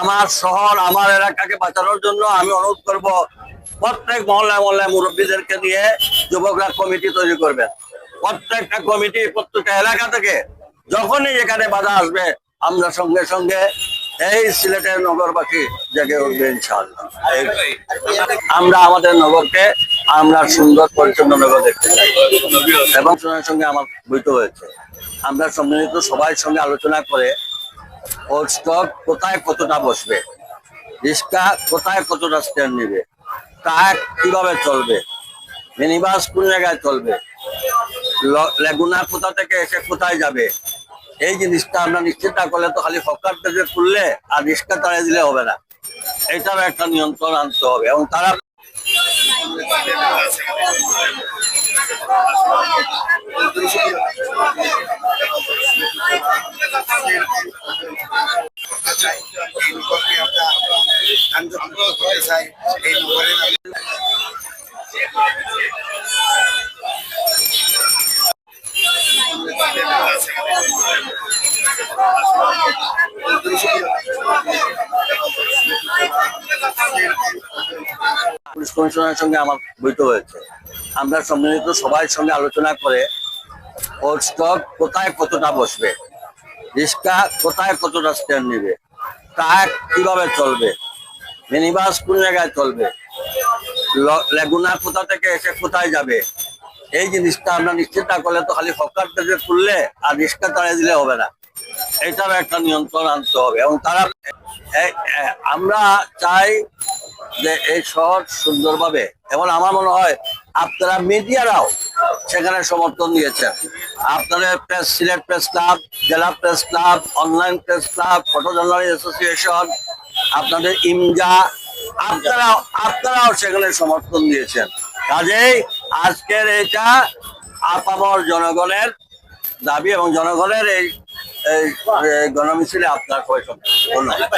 আমার শহর, আমার এলাকাকে বাঁচানোর জন্য আমি অনুরোধ করব, প্রত্যেক মহল্লায় মহল্লায় মুরব্বীদেরকে নিয়ে যুবকরা কমিটি তৈরি করবেন। প্রত্যেকটা কমিটি প্রত্যেকটা এলাকা থেকে যখনই এখানে বাধা আসবে, আমরা সঙ্গে সঙ্গে এই সিলেটের নগরবাসী জেগে উঠবে আমরা আমাদের নগরকে আমরা সুন্দর পরিচ্ছন্ন নগর দেখতে চাই। এবং সঙ্গে আমার বইতে হয়েছে। আমরা সম্মিলিত সবাই সঙ্গে আলোচনা করে ওর স্টক কোথায় কতটা বসবে? রিক্সা কোথায় কতটা স্ট্যান্ড নিবে? ট্রাক কীভাবে চলবে? মিনি বাস কোন জায়গায় চলবে? লেগুনা কোথা থেকে এসে কোথায় যাবে? এই জিনিসটা আমরা নিশ্চিত না করলে তো খালি হকার থেকে খুললে আর রিক্সা তাড়িয়ে দিলে হবে না। এটারও একটা নিয়ন্ত্রণ আনতে হবে এবং তারা করতে চাই এই পুলিশ কমিশনারের সঙ্গে আমার বৈঠক হয়েছে। আমরা সম্মিলিত সবাই সঙ্গে আলোচনা করে ওর স্টক কোথায় কতটা বসবে? রিক্সা কোথায় কতটা স্ট্যান্ড নিবে? ট্রাক কীভাবে চলবে? মিনি বাস কোন জায়গায় চলবে? লেগুনা কোথা থেকে এসে কোথায় যাবে? এই জিনিসটা আমরা নিশ্চিত না করলে তো খালি হকার থেকে খুললে আর রিক্সা তাড়িয়ে দিলে হবে না। এটারও একটা নিয়ন্ত্রণ আনতে হবে এবং তারা আমরা চাই যে এই শহর সুন্দরভাবে। এবং আমার মনে হয় আপনারা মিডিয়ারাও সেখানে সমর্থন দিয়েছেন আপনাদের প্রেস সিলেট প্রেস ক্লাব জেলা press club online press club photo journalist association আপনাদের ইমজা, আপনারাও আপনারাও সেখানে সমর্থন দিয়েছেন। কাজেই আজকের এটা আপামর জনগণের দাবি এবং জনগণের এই গণমিছিলে আপনার সবাই ধন্যবাদ।